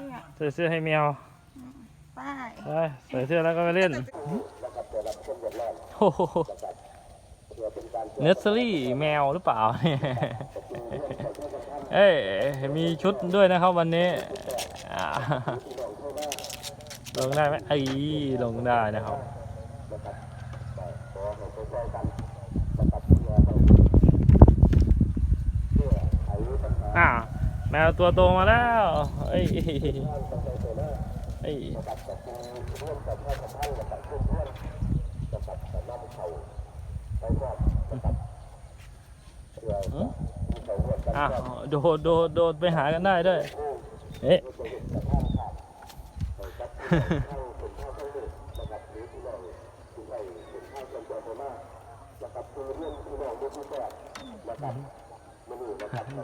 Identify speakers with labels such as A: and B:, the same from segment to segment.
A: สื้อ
B: ใส่เสื้อให้แมว
A: ป้าย
B: ไปใส่เสื้อแล้วก็ไปเล่นโอ้โหเนสเซอรี่แมวหรือเปล่าเนี่ยเอ้ยมีชุดด้วยนะครับวันนี้อ่าลงได้ไหมไอ้ยลงได้นะครับอ่า แมวตัวโตมาแล้วเอ้ยเอ้ยอืมอะโดดโดดโดดไปหากันได้ด้วยเอ๊ะ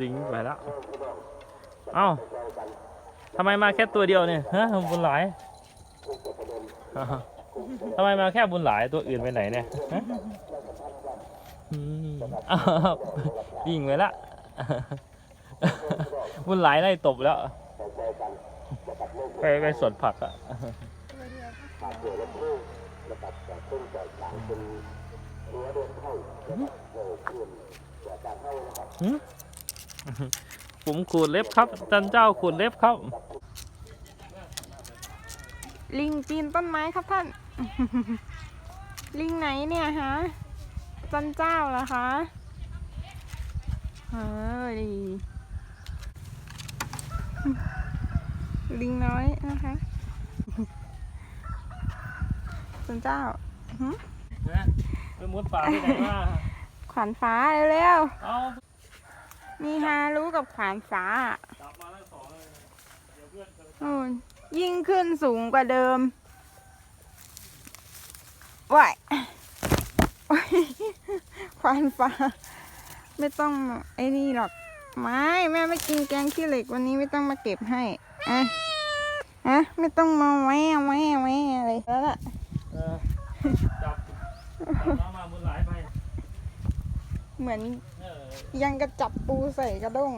B: ดิ้งไปแล้ว เอ้าทำไมมาแค่ตัวเดียวเนี่ยฮะบุญหลายอ่าทำไมมาแค่บุญหลายตัวอื่นไปไหนเนี่ยฮะอืมอ้าววิ่งไปละบุญหลายไล่ตบแล้วไปไปสวนผักอะ
A: ตัวเดียวก็
B: หืมผมขูดเล็บครับจันเจ้าขูดเล็บครับ
A: ลิงปีนต้นไม้ครับท่าน ลิงไหนเนี่ยฮะจันเจ้าเหรอคะเฮ้ยลิงน้อยนะคะจันเจ้าหึ
B: ไปมุดป่าที่ไหนมา
A: ขวานฟ้าเร็ว
B: เอา
A: ๆ มีฮารู้กับขวานฟ้า
B: จับมาทั้งสองเลยเดี๋ยวเพื่อนจะ
A: นู่นยิ่งขึ้นสูงกว่าเดิมว้ายโอ๊ยควานฟ้า ไม่ต้องไอ้นี่หรอก ไม่แม่ไม่กินแกงขี้เหล็กวันนี้ไม่ต้องมาเก็บให้อะฮะไม่ต้องมาแหวะแหวะแหวะอะไรแล้วล่ะ
B: เออจับจับน้องมาบุญหลายไป
A: เหมือน
B: เออ
A: ยังกระจับปูใส่กระด้ง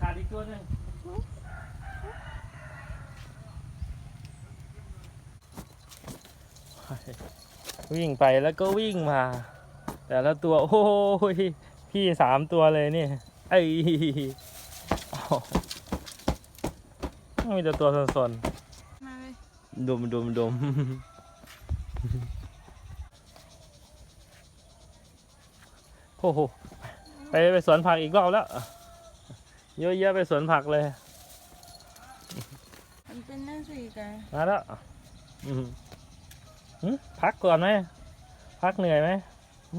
B: ขาดอีกตัวหนึงวิ่งไปแล้วก็วิ่งมา แต่ละตัว โอ้ยพี่สามตัวเลยนี่ไอ้อ้าวมีแต่ตัวสน
A: มาเลย
B: ๆดมดมดม อ้โหไปไปสวนผักอีกรอบแล้ว เยอะแยะไปสวนผักเลย
A: มันเป็นนั่นสิแก
B: มาแล้วอืมหึพักก่อนไหมพักเหนื่อยไหมหึ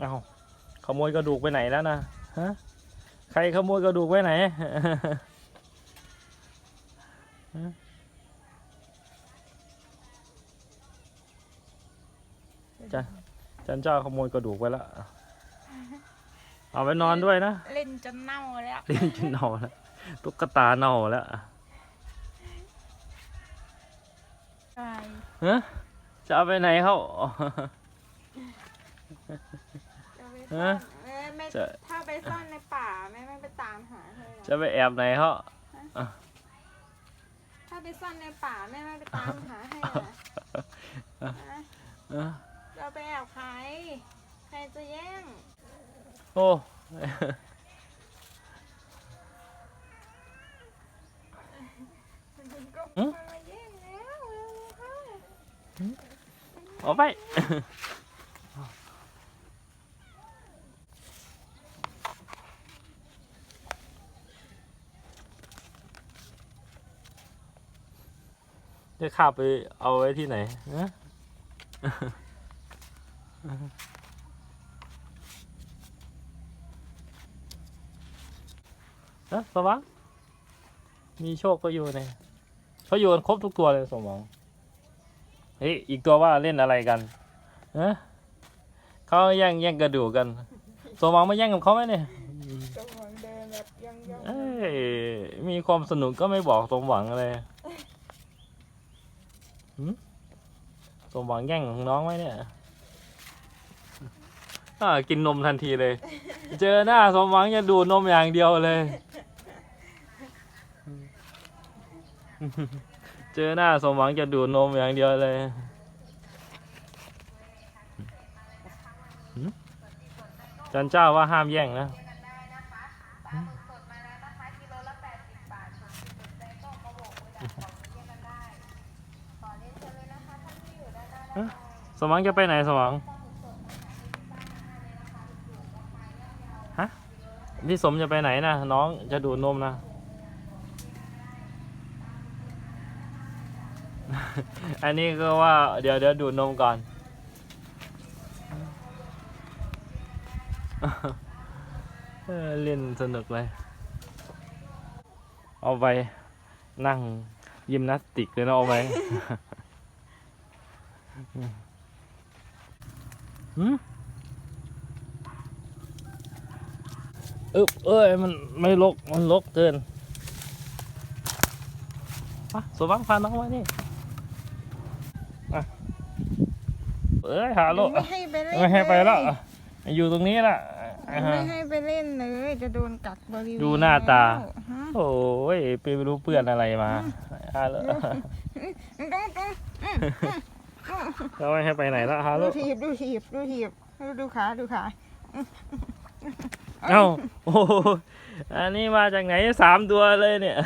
B: เอา ขโมยกระดูกไปไหนแล้วนะฮะใครขโมยกระดูกไปไหนจ้ะจันเจ้าขโมยกระดูกไปแล้วเอาไปนอนด้วยนะ
A: เล่นจนเน่าแล้ว
B: เล่นจนเน่าแล้วตุ๊กตาเน่าแล้ว
A: ใช่
B: ฮะจะเอาไปไหนเขา
A: จะไป
B: ฮะ
A: ซ่อนแม่ไม่
B: จะ
A: ถ้าไปซ่อนในป่าแม่ไม่ไปตามหาให้หรอก
B: จะไปแอบไหนเขา
A: ถ้าไปซ่อนในป่าแม่ไม่ไปตามหาให้เหรอฮะ
B: เออ
A: เราไปแอบใครใครจะแย่ง
B: โอ้
A: ก็
B: หืม
A: มาแย่งแล้วเร็วๆค่ะ
B: เอาไป จะขับไปเอาไว้ที่ไหนนะนะสมหวังมีโชคก็อยู่ในเขาอยู่กันครบทุกตัวเลยสมหวังเฮ้ยอีกตัวว่าเล่นอะไรกันฮะเขาแย่งแย่งกระดูกกันสมหวังมาแย่งกับเขาไหมเนี่ย
A: กำลังเดินแบบยังยัง
B: เอ้ยมีมีความสนุกก็ไม่บอกสมหวังเลยหืม สมหวังแย่งของน้องไหมเนี่ยกินนมทันทีเลย เจอหน้าสมหวังจะดูดนมอย่างเดียวเลย เจอหน้าสมหวังจะดูดนมอย่างเดียวเลยจันเจ้าว่าห้ามแย่งนะ สมหวังจะไปไหนสมหวังฮะพี่สมจะไปไหนนะน้องจะดูดนมนะ อันนี้ก็ว่าเดี๋ยวเดี๋ยวดูดนมก่อนเออเล่นสนุกเลย เอาไปนั่งยิมนาสติกเลยนะเอาไป หืมอึบเอ้ย มันไม่ลก มันลกเกินมาสวังพาน้องมานี่อะเอ้ยหาโล
A: ไม่ให้ไปเล่น
B: ไม่ให้ไปแล้ว
A: เย
B: อยู่ตรงนี้ละอ่าฮะ
A: ไม่ให้ไปเล่นเลย จะโดนกักบริเวณ
B: ดูหน้าตา
A: แล้วฮะ
B: โอ้ยไปไม่รู้เปื้อนอะไรมาฮาโล
A: ต้องต้อง
B: เขาไม่ให้ไปไหนแล้วฮาโล
A: ดูถีบดูถีบดูถีบดูดูขาดูขา
B: เอ้าโอ้โหอันนี้มาจากไหนสามตัวเลยเนี่ย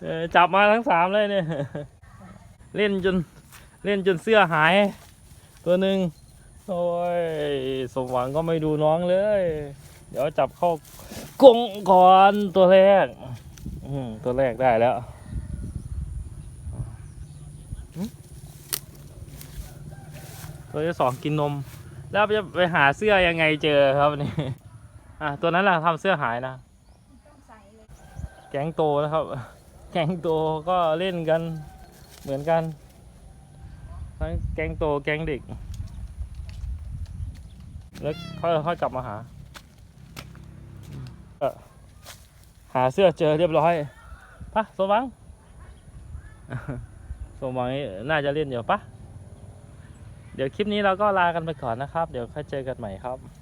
B: เออจับมาทั้งสามเลยเนี่ย เล่นจนเล่นจนเสื้อหาย ตัวหนึ่งโอ้ยสมหวังก็ไม่ดูน้องเลย เดี๋ยวจับเข้ากรงก่อนตัวแรก อืมตัวแรกได้แล้วอืม ตัวที่สองกินนม แล้วจะไปหาเสื้อยังไงเจอครับนี่อะตัวนั้นแหละทำเสื้อหายนะแก๊งโตนะครับ แก๊งโตก็เล่นกันเหมือนกันทั้งแก๊งโตแก๊งเด็ก แล้วค่อยค่อยกลับมาหาหาเสื้อเจอเรียบร้อยปะสมหวังสมหวังน่าจะเล่นอยู่ปะ ดี๋ยวคลิปนี้เราก็ลากันไปก่อนนะครับ เดี๋ยวค่อยเจอกันใหม่ครับ